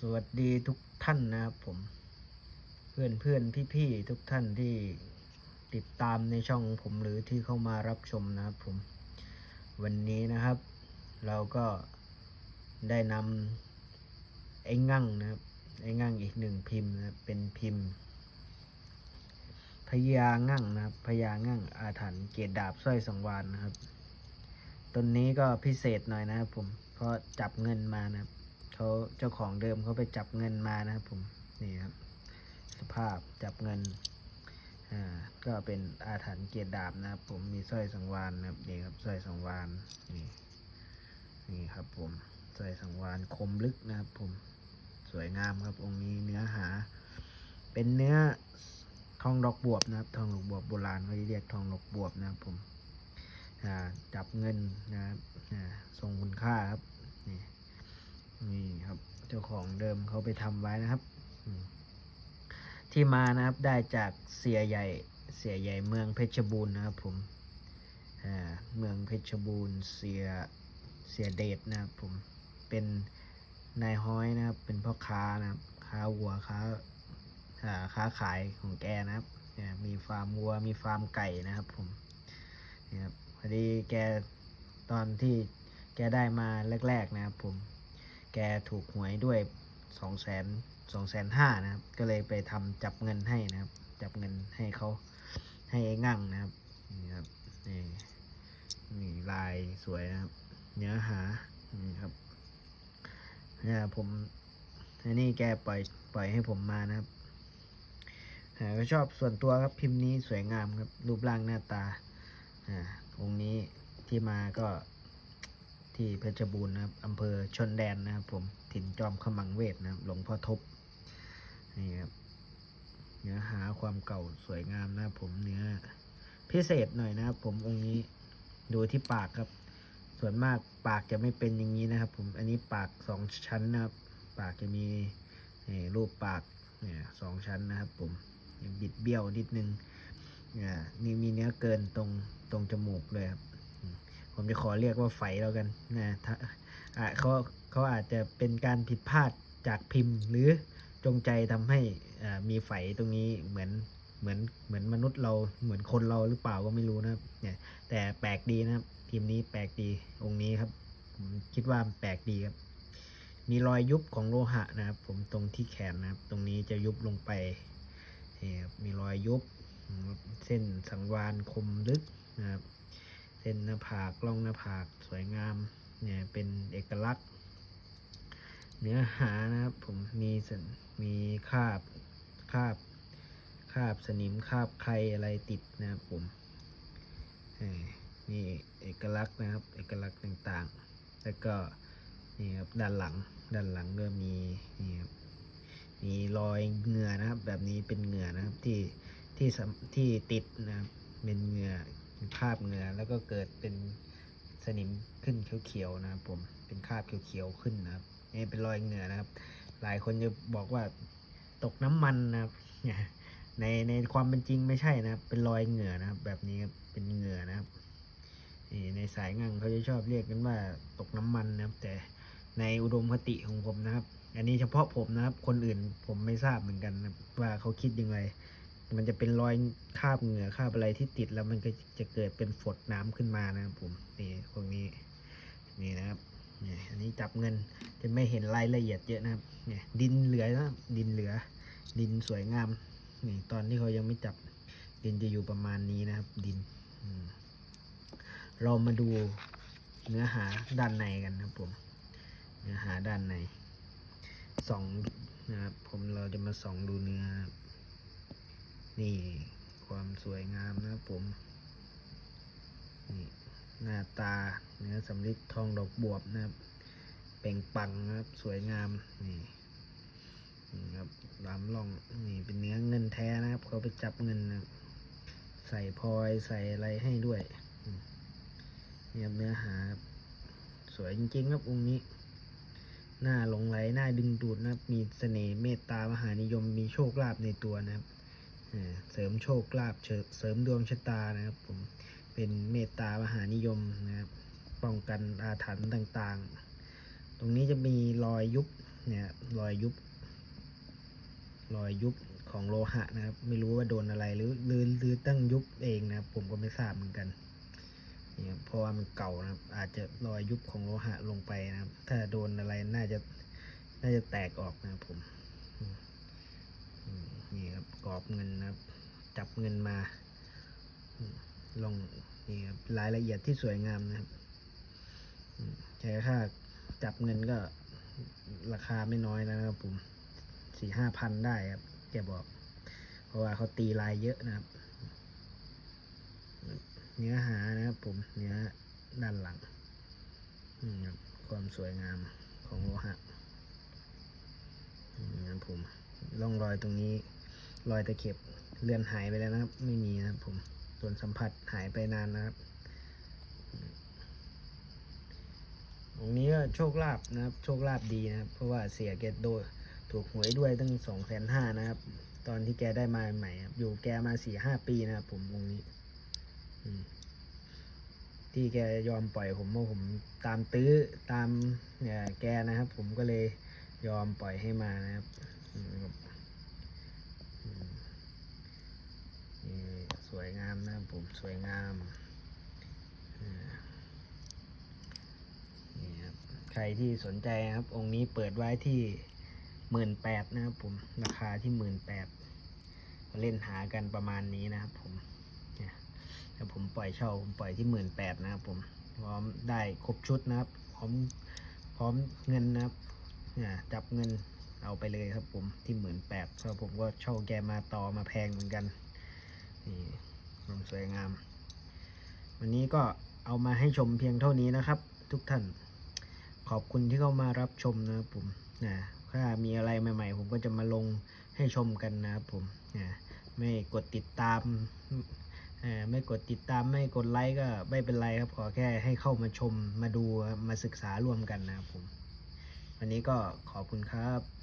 สวัสดีทุกท่านนะครับผม เพื่อนเพื่อนพี่พี่ทุกท่านที่ติดตามในช่องผมหรือที่เข้ามารับชมนะครับผม วันนี้นะครับ เราก็ได้นำไอ้งั่งนะครับ ไอ้งั่งอีกหนึ่งพิมพ์นะเป็นพิมพ์พญางั่งนะครับพญางั่งอาถรรพ์เกศดาบสร้อยสังวานนะครับต้นนี้ก็พิเศษหน่อยนะครับผมเพราะจับเงินมานะครับ เขาเจ้าของเดิมเขาไปจับเงินมานะครับผมนี่ครับ สภาพจับเงินอ่าก็เป็นอาถรรพ์เกียรติดาบนะครับ ผมมีสร้อยสังวานนะครับนี่ครับสร้อยสังวานนี่นี่ครับผมสร้อยสังวานคมลึกนะครับ ผมสวยงามครับองค์นี้เนื้อหา เป็นเนื้อทองดอกบวบนะครับ ทองดอกบวบโบราณเขาเรียกทองดอกบวบนะครับผมจับเงินนะครับทรงคุณค่าครับ นี่ครับ เจ้าของเดิมเขาไปทำไว้นะครับ ที่มานะครับได้จากเสียใหญ่เสียใหญ่เมืองเพชรบูรณ์นะครับผมเมืองเพชรบูรณ์เสียเสียเดชนะครับผมเป็นนายห้อยนะครับ เป็นพ่อค้านะครับค้าวัวค้าค้าขายของแกนะครับมีฟาร์มวัวมีฟาร์มไก่นะครับผมนี่ครับพอดีแกตอนที่แกได้มาแรก ๆนะครับผม แกถูกหวยด้วยสองแสนสองแสนห้านะครับ ก็เลยไปทำจับเงินให้นะครับ จับเงินให้เขาให้ไอ้งั่งนะครับนี่ครับนี่นี่ลายสวยนะครับ เนื้อหานี่ครับเนี่ยผมอันนี้แกปล่อยปล่อยให้ผมมานะครับก็ชอบส่วนตัวครับพิมพ์นี้สวยงามครับรูปร่างหน้าตาอ่าองค์นี้ที่มาก็ ที่เพชรบูรณ์นะครับอำเภอชนแดนนะครับผมถิ่นจอมขมังเวทนะครับหลวงพ่อทบนี่ครับเนื้อหาความเก่าสวยงามนะครับผมเนื้อพิเศษหน่อยนะครับ ผมองค์นี้ดูที่ปากครับ ส่วนมากปากจะไม่เป็นอย่างนี้นะครับ ผมอันนี้ปากสองชั้นนะครับ ปากจะมีนี่รูปปากเนี่ยสองชั้นนะครับ ผมบิดเบี้ยวนิดนึงนี่มีเนื้อเกินตรงตรงจมูกเลยครับ ผมจะขอเรียกว่าไฟแล้วกันนะถ้าอะเขาเขาอาจจะเป็นการผิดพลาดจากพิมพ์ หรือจงใจทำให้มีไฟตรงนี้เหมือนเหมือนเหมือนมนุษย์เราเหมือนคนเราหรือเปล่าก็ไม่รู้นะครับเนี่ยแต่แปลกดีนะครับพิมพ์นี้แปลกดีองค์นี้ครับผมคิดว่าแปลกดีครับ มีรอยยุบของโลหะนะครับ ผมตรงที่แขนนะครับ ตรงนี้จะยุบลงไปนี่ครับมีรอยยุบเส้นสังวานคมลึกนะครับ เส้นหน้าผากร่องหน้าผากสวยงามเนี่ยเป็นเอกลักษณ์ เนื้อหานะครับผมมีสันมีคราบคราบคราบสนิมคราบใครอะไรติดนะครับผมเอ่อนี่เอกลักษณ์นะครับ เอกลักษณ์ต่างๆ แล้วก็นี่ครับด้านหลังด้านหลังก็มีนี่ครับมีรอยเหงื่อนะครับ แบบนี้เป็นเหงื่อนะครับที่ที่ที่ติดนะครับเป็นเหงื่อ คราบเหงื่อแล้วก็เกิดเป็นสนิมขึ้นเขียวๆนะครับ ผมเป็นคราบเขียวๆขึ้นนะครับนี่เป็นรอยเหงื่อนะครับ หลายคนจะบอกว่าตกน้ำมันนะครับในในความเป็นจริงไม่ใช่นะครับ เป็นรอยเหงื่อนะครับ แบบนี้ครับเป็นเหงื่อนะครับนี่ในสายงังเขาจะชอบเรียกกันว่าตกน้ำมันนะครับ แต่ในอุดมคติของผมนะครับ อันนี้เฉพาะผมนะครับ คนอื่นผมไม่ทราบเหมือนกันนะว่าเขาคิดยังไง มันจะเป็นรอยคราบเหงื่อคราบอะไรที่ติดแล้วมันก็จะเกิดเป็นฝดน้ำขึ้นมานะครับผมนี่พวกนี้นี่นะครับนี่อันนี้จับเงินจะไม่เห็นรายละเอียดเยอะนะครับเนี่ยดินเหลือนะดินเหลือ ดินสวยงามนี่ตอนที่เขายังไม่จับดินจะอยู่ประมาณนี้นะครับ ดินเรามาดูเนื้อหาด้านในกันนะครับผมเนื้อหาด้านในส่องนะครับผมเราจะมาส่องดูเนื้อ นี่ความสวยงามนะผม นี่หน้าตาเนื้อสำริดทองดอกบวบนะครับเป่งปังนะครับสวยงามนี่นี่ครับลำล่องนี่เป็นเนื้อเงินแท้นะครับ เขาไปจับเงินนะใส่พลอยใส่อะไรให้ด้วยอืมนี่ครับเนื้อหาสวยจริงๆครับองค์นี้ หน้าหลงไหลหน้าดึงดูดนะครับ มีเสน่ห์เมตตามหานิยมมีโชคลาภในตัวนะครับ เสริมโชคลาภเสริมดวงชะตานะครับผมเป็นเมตตามหานิยมนะครับป้องกันอาถรรพ์ต่างๆ ตรงนี้จะมีรอยยุบเนี่ยรอยยุบรอยยุบของโลหะนะครับ ไม่รู้ว่าโดนอะไรหรือหรือหรือตั้งยุบเองนะครับ ผมก็ไม่ทราบเหมือนกันเนี่ครับเพราะว่ามันเก่านะครับ อาจจะรอยยุบของโลหะลงไปนะครับ ถ้าโดนอะไรน่าจะน่าจะแตกออกนะครับผม กรอบเงินนะครับ จับเงินมาลองนี่ครับรายละเอียดที่สวยงามนะครับอืมแต่าจับเงินก็ราคาไม่น้อยนะครับผมสี่ห้าพันได้ครับแกบอก เพราะว่าเขาตีลายเยอะนะครับ เนื้อหานะครับผมเนื้อด้านหลังความสวยงามของโลหะนี่นะครับผมร่องรอยตรงนี้ รอยตะเข็บเลื่อนหายไปแล้วนะครับ ไม่มีนะครับผมส่วนสัมผัสหายไปนานนะครับตรงนี้ก็โชคลาภนะครับ โชคลาภดีนะครับ เพราะว่าเสียเกโดถูกหวยด้วยตั้งสองแสนห้านะครับ ตอนที่แกได้มาใหม่ครับอยู่แกมาสี่ห้าปีนะครับผมวงนี้ที่แกยอมปล่อยผมเพราะผมตามตื้อตามเนี่ยแกนะครับ ผมก็เลยยอมปล่อยให้มานะครับอืมครับอืมนี่ส วยงามนะครับผมสวยงามนี่ครับใครที่สนใจครับ องค์นี้เปิดไว้ที่หมื่นแปดนะครับผมราคาที่หมื่นแปดเล่นหากันประมาณนี้นะครับผมเนี่ยถ้าผมปล่อยเช่าผมปล่อยที่หมื่นแปดนะครับผมพร้อมได้ครบชุดนะครับพร้อมพร้อมเงินนะครับเนี่ยจับเงินเอาไปเลยครับผมที่หมื่นแปดเพราะผมก็เช่าแกมาต่อมาแพงเหมือนกัน นี่ความสวยงาม วันนี้ก็เอามาให้ชมเพียงเท่านี้นะครับ ทุกท่านขอบคุณที่เข้ามารับชมนะครับผมนะถ้ามีอะไรใหม่ ๆ ผมก็จะมาลงให้ชมกันนะครับผมนะไม่กดติดตามไม่กดติดตามไม่กดไลค์ก็ไม่เป็นไรครับ ขอแค่ให้เข้ามาชมมาดูมาศึกษาร่วมกันนะครับผม วันนี้ก็ขอบคุณครับ